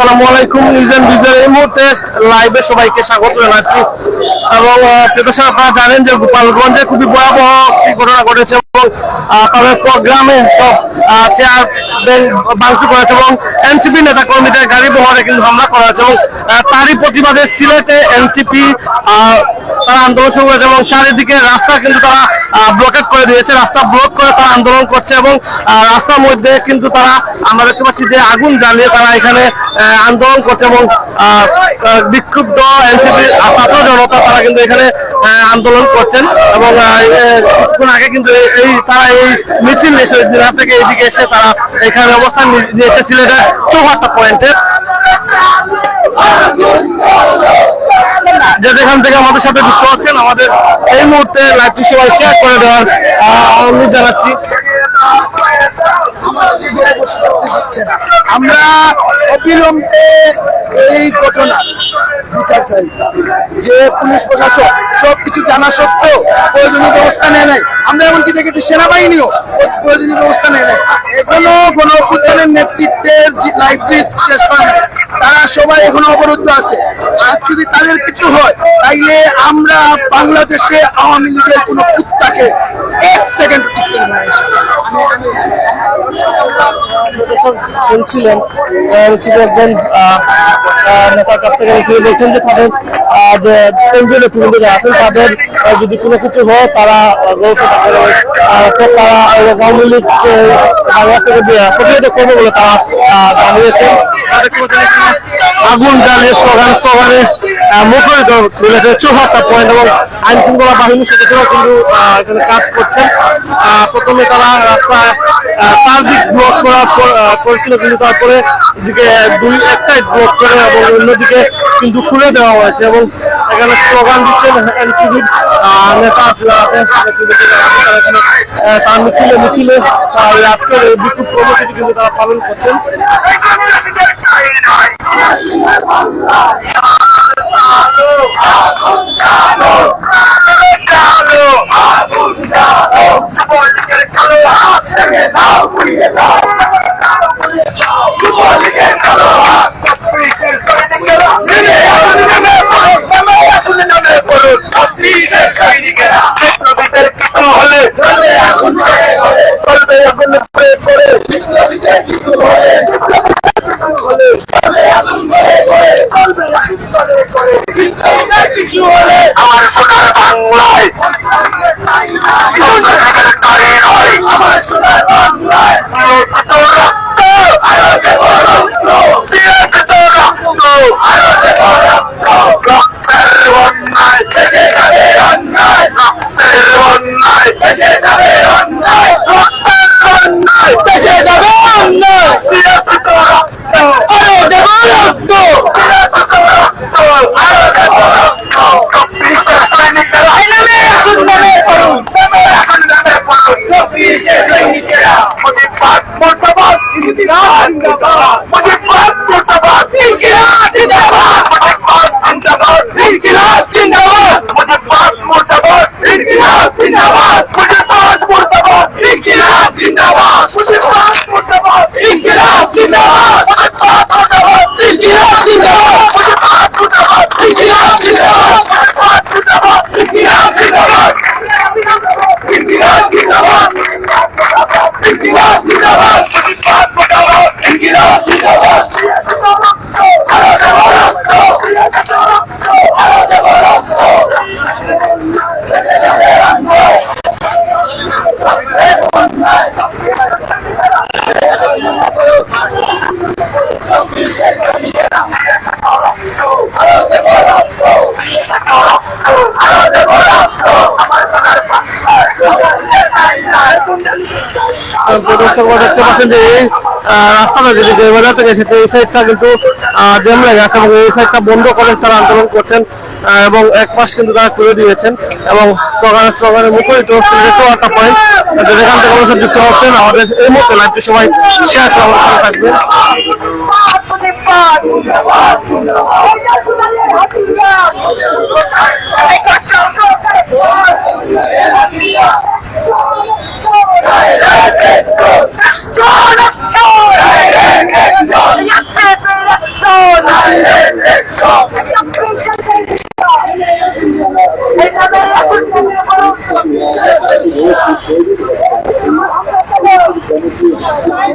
আসসালামু আলাইকুম নিউজেন বিজয়ের এই মুহূর্তে লাইভে সবাইকে স্বাগত জানাচ্ছি। এবং আপনারা জানেন যে গোপালগঞ্জে খুবই ভয়াবহ ঘটনা ঘটেছে। এবং তাদের প্রোগ্রামে সব চেয়ার ভাঙচুর করেছে এবং এনসিপি নেতা কর্মীদের গাড়ি বহরে কিন্তু হামলা করা হয়েছে এবং তারই প্রতিবাদে সিলেটে এনসিপি তারা আন্দোলন শুরু করেছে এবং চারিদিকে রাস্তা কিন্তু তারা ব্লকেট করে দিয়েছে, রাস্তা ব্লক করে তারা আন্দোলন করছে এবং রাস্তার মধ্যে কিন্তু তারা, আমরা দেখতে পাচ্ছি যে আগুন জ্বালিয়ে তারা এখানে আন্দোলন করছে এবং বিক্ষুব্ধ এনসিপি ছাত্র জনতা তারা কিন্তু এখানে আন্দোলন করছেন এবং কিছুক্ষণ আগে কিন্তু এই- তারা এই মিছিল থেকে এইদিকে এসে তারা এখানে অবস্থান নিয়েছে সিলেটের চৌহাট্টা পয়েন্টে। যে যেখান থেকে আমাদের সাথে যুক্ত হচ্ছেন আমাদের এই মুহূর্তে লাইভটি সবাই শেয়ার করে দেওয়ার অনুরোধ জানাচ্ছি। আমরা অবিলম্বে এই ঘটনা বিচার চাই যে পুলিশ প্রশাসন সবকিছু জানা সত্ত্বেও প্রয়োজনীয় ব্যবস্থা নেয় নাই আমরা এমনকি দেখেছি সেনাবাহিনীও প্রয়োজনীয় ব্যবস্থা নেয় নাই এখনও অভ্যুত্থানের নেতৃত্বের লাইফ রিস্ক শেষ হয়। তারা সবাই এখনও অবরুদ্ধ আছে আর যদি তাদের কিছু হয় তাইলে আমরা বাংলাদেশে আওয়ামী লীগের কোনো কুত্তাকে এক সেকেন্ড টিকতে না। শুনছিলেন একজন নেতার কাছ থেকে তিনি বলছেন যে তাদের যে নেতৃবৃন্দ যারা আছেন, তাদের যদি কোনো কিছু হয়, তারা তারা আওয়ামী লীগকে বাংলা থেকে প্রতিহত করবে বলে তারা জানিয়েছেন। আগুন জ্বালিয়ে স্লোগান, স্লোগানে মুখরিত সিলেটের চৌহাত্তর পয়েন্ট এবং আইন শৃঙ্খলা বাহিনীর সদস্যরা কিন্তু এখানে কাজ করছেন। প্রথমে তারা রাস্তায় আহ, চার দিক ব্লক করা করেছিল কিন্তু তারপরে এদিকে দুই এক সাইড ব্লক করে এবং অন্যদিকে কিন্তু খুলে দেওয়া হয়েছে এবং এখানে স্লোগান দিচ্ছেন এনসিবির নেতা তারা মিছিলে মিছিলে আজকের বিক্ষোভ কর্মসূচি কিন্তু তারা পালন করছেন। সোনার বাংলায় আমার বাংলায় রক্ত আরও 到了你 যে এই রাস্তাটা যেদিকে বাজার থেকে এসেছে, এই সাইডটা কিন্তু জ্যাম লেগে আছে এবং এই সাইডটা বন্ধ করে তারা আন্দোলন করছেন এবং এক পাশ কিন্তু তারা তুলে দিয়েছেন এবং স্লোগানে স্লোগানে মুখরিত একটা পয়েন্ট যেখান থেকে মানুষ যুক্ত হচ্ছেন, আমাদের এই মুহূর্তে লাইভটি সবাই শেয়ার করে থাকবেন Let's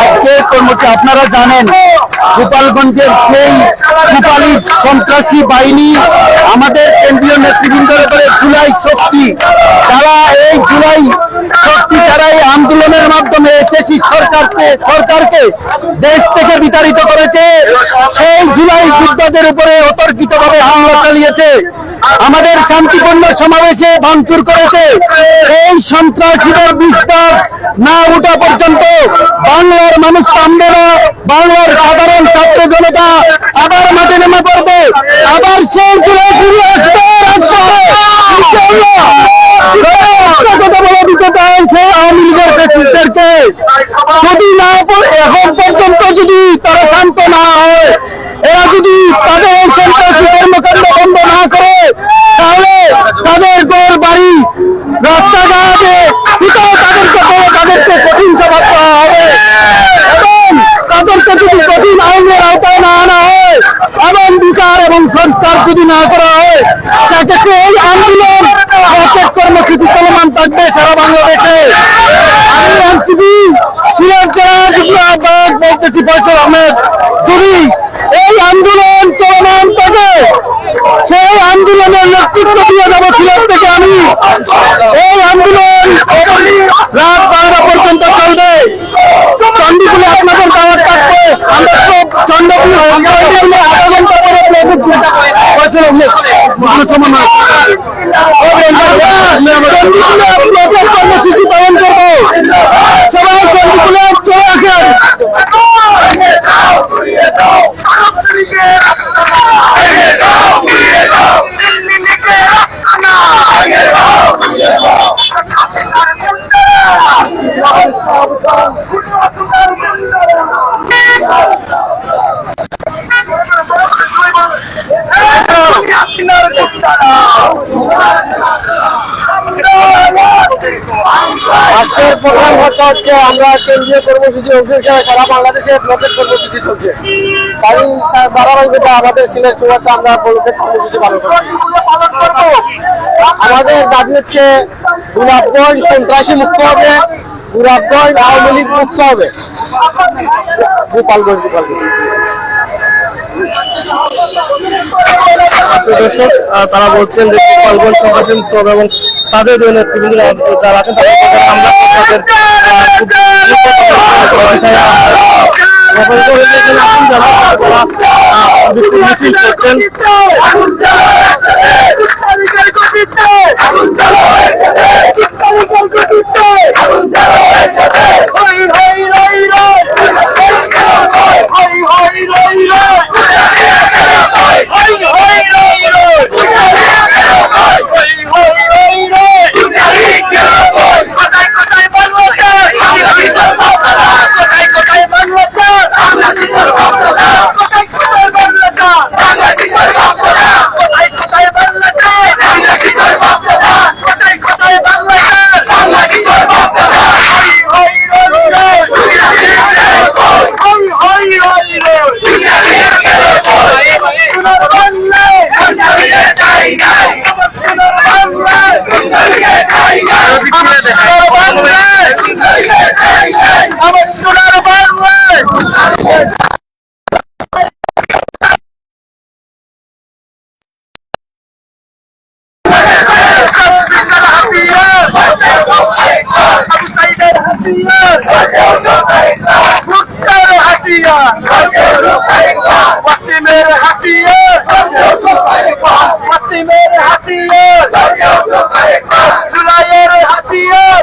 আজকের কর্মসূচি আপনারা জানেন গোপালগঞ্জের সেই সন্ত্রাসী বাহিনী, আমাদের কেন্দ্রীয় নেতৃবৃন্দের উপরে জুলাই শক্তি। যারা এই জুলাই শক্তি যারা এই আন্দোলনের মাধ্যমে এসেছি সরকারকে সরকারকে দেশ থেকে বিতাড়িত করেছে। সেই জুলাই যোদ্ধাদের উপরে অতর্কিতভাবে হামলা চালিয়েছে। আমাদের শান্তিপূর্ণ সমাবেশে ভাঙচুর করেছে। এই সন্ত্রাসীদের বিস্তার না ওঠা পর্যন্ত বাংলার মানুষ থামবে না বাংলার সাধারণ ছাত্র জনতা আবার পড়বে? আবার সেই জুলাই ফিরে আসবে যদি না এখন যদি না হয়, এরা যদি তাদের বন্ধ না করে, তাহলে তাদের ঘর বাড়ি রাস্তাঘাটে কোথাও তাদেরকে কঠিন জবাব দেওয়া হবে এবং তাদেরকে যদি কঠিন আইনের আওতায় না আনা হয় বিচার এবং সংস্কার যদি না করা হয়, সেক্ষেত্রে এই আন্দোলন কর্মসূচি চলমান থাকবে সারা বাংলাদেশে। আমি এনসিপি আহ্বায়ক বলতেছি ফয়সল আহমেদ, যদি এই আন্দোলন চলমান থাকে, সেই আন্দোলনের নেতৃত্ব দিয়ে যাব সিলেট থেকে আমি। এই আন্দোলন রাত বারোটা পর্যন্ত চলবে। চন্ডিপুলে আপনাদের দাওয়াত থাকবে। আমরা সব চন্ডপুলে ফয়সল আহমেদ আজকের প্রধান ঘটনা হচ্ছে আমরা কেন্দ্রীয় কর্মসূচি অংশ হিসাবে সারা বাংলাদেশে ব্লকের কর্মসূচি চলছে। তাই ধারাবাহিকতা আমাদের সিলেট চুয়ারটা আমরা ব্লকের কর্মসূচি পালন করছি আমাদের দাবি হচ্ছে গুলাবগঞ্জ সন্ত্রাসী মুক্ত হবে গুলাবগঞ্জ আওয়ামী লীগ মুক্ত হবে। গোপালগঞ্জ গোপালগঞ্জ। তারা বলছেন যে মুক্ত হবে এবং তাদের যে নেতৃবৃন্দ যারা আছেন তাদের দ্রুত মুসলিমের হাতিয়ার জুলাইয়ের হাতিয়ার